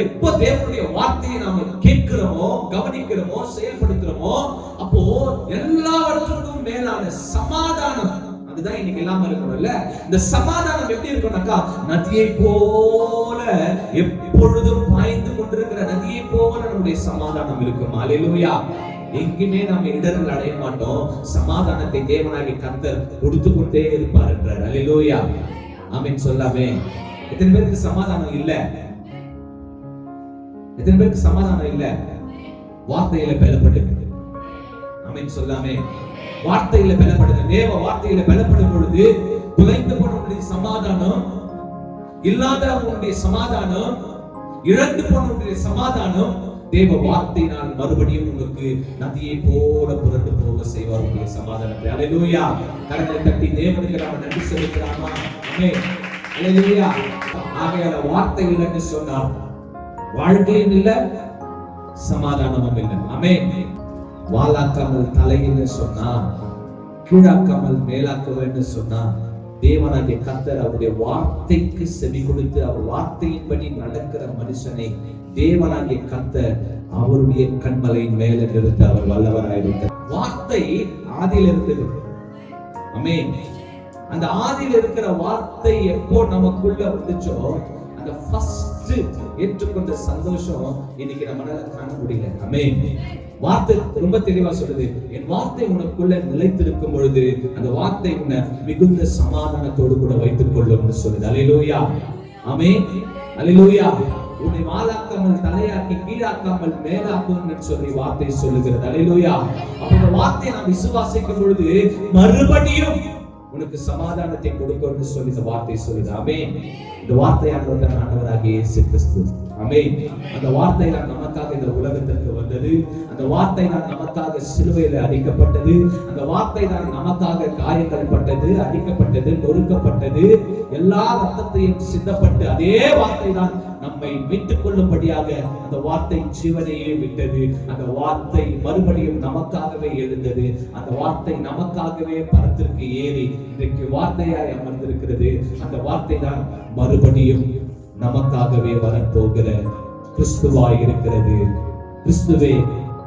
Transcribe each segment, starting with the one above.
எப்போ தேவனுடைய வார்த்தையை நாம கேட்கிறோமோ கவனிக்கிறோமோ செயல்படுத்துறோமோ அப்போ எல்லாவற்றுக்கும் மேலான சமாதானம் அதுதான் இன்னைக்கு இல்லாம இருக்கணும்ல. இந்த சமாதானம் எப்படி இருக்கும்னாக்கா நதியை போல எப்பொழுதும் பாய்ந்து கொண்டிருக்கிற நதியை போல நம்முடைய சமாதானம் இருக்கும். அலையிலுயா எங்குமே நாம இடர்கள் அடைய மாட்டோம். சமாதானத்தை தேவனாகி கர்த்தர் கொடுத்து கொண்டே இருப்பார் என்றார். அலையிலோயா ஆமென் சொல்லாமே எத்தனை பேருக்கு சமாதானம் இல்ல? எத்தனை பேருக்கு சமாதானம் இல்ல? வார்த்தையில பலப்படுது அமைன்னு சொல்லாமே. வார்த்தையில பலப்படுது தேவ வார்த்தையில பலப்படும் பொழுது குலைந்து போனவனுடைய சமாதானம் இல்லாதவனுடைய சமாதானம் இழந்து போனவனுடைய சமாதானம் தேவ வார்த்தை நான் மறுபடியும் உங்களுக்கு நதியை போல புரண்டு போக செய்வார் உங்களுடைய சமாதானத்தை. அலையிலூயா கரங்களை தட்டி தேவனுக்கு நாம நன்றி செலுத்தலாமா ஆமென் அலையிலூயா ஆகையால வார்த்தை இல்லைன்னு சொன்னார் வாழ்க்கையும் இல்ல சமாதானமும் இல்லை. அமே வாலாக்காமல் தலையின்னு சொன்னா கீழாக்காமல் மேலாக்குவேன்னு சொன்னா தேவனாகிய கத்தர் அவருடைய வார்த்தைக்கு செவி கொடுத்து அவர் வார்த்தையின்படி நடக்கிற மனுஷனை தேவனாகிய கத்தர் அவருடைய கண்மலையின் மேல நிறுத்த அவர் வல்லவராயிருந்தார் வார்த்தை ஆதியில இருந்தது. அமே அந்த ஆதியில இருக்கிற வார்த்தை எப்போ நமக்குள்ள வந்துச்சோ அந்த ஃபர்ஸ்ட் ஏற்றுக்கொண்ட சந்தோஷம் இன்னைக்கு நம்மளால காண முடியல அமே வார்த்தை ரொம்ப தெளிவா சொல்லுது. என் வார்த்தை உனக்குள்ள நிலைத்திருக்கும் பொழுது அந்த வார்த்தை உன்னை மிகுந்த சமாதானத்தோடு கூட வைத்துக் கொள்ளும்னு சொல்லுது. அலையிலோயா அமே அலையிலோயா உன்னை மாலாக்காமல் தலையாக்கி கீழாக்காமல் மேலாக்கும் சொல்லி வார்த்தை சொல்லுகிறது. அலையிலோயா அப்ப இந்த வார்த்தையை நாம் விசுவாசிக்கும் பொழுது மறுபடியும் உனக்கு சமாதானத்தை கொடுக்கும்னு சொல்லி இந்த வார்த்தை சொல்லுது. அமே இந்த வார்த்தையானவர் தான் ஆண்டவராகிய இயேசு கிறிஸ்து அமே அந்த வார்த்தை தான் நமக்காக இந்த உலகத்திற்கு வந்தது. அந்த வார்த்தை தான் நமக்காக சிலுவையில் அடிக்கப்பட்டது. அந்த வார்த்தை தான் நமக்காக காயங்கள் பட்டது அடிக்கப்பட்டது நொறுக்கப்பட்டது. எல்லா ரத்தத்தையும் சித்தப்பட்டு அதே வார்த்தை தான் நம்மை மீட்டுக் கொள்ளும்படியாக அந்த வார்த்தை ஜீவனையே விட்டது. அந்த வார்த்தை மறுபடியும் நமக்காகவே எழுந்தது. அந்த வார்த்தை நமக்காகவே பரத்திற்கு ஏறி இன்றைக்கு வார்த்தையாய் அமர்ந்திருக்கிறது. அந்த வார்த்தை தான் மறுபடியும் நமக்காகவே வரப்போகிற கிறிஸ்துவாய் இருக்கிறது. கிறிஸ்துவே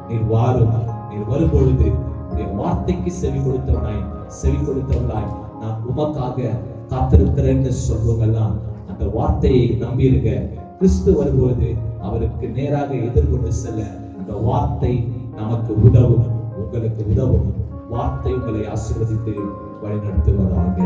நீர் வாரும். நீர் வரும்பொழுது உடைய வார்த்தைக்கு செவி கொடுத்தவனாய் செவி கொடுத்தவனாய் நான் உமக்காக காத்திருக்கிறேன் என்று சொல்வதெல்லாம் அந்த வார்த்தையை நம்பியிருக்க கிறிஸ்து வரும்போது அவருக்கு நேராக எதிர்கொண்டு செல்ல அந்த வார்த்தை நமக்கு உதவும் உங்களுக்கு உதவும் வார்த்தை உங்களை ஆசீர்வதித்து வழிநடத்துவதாக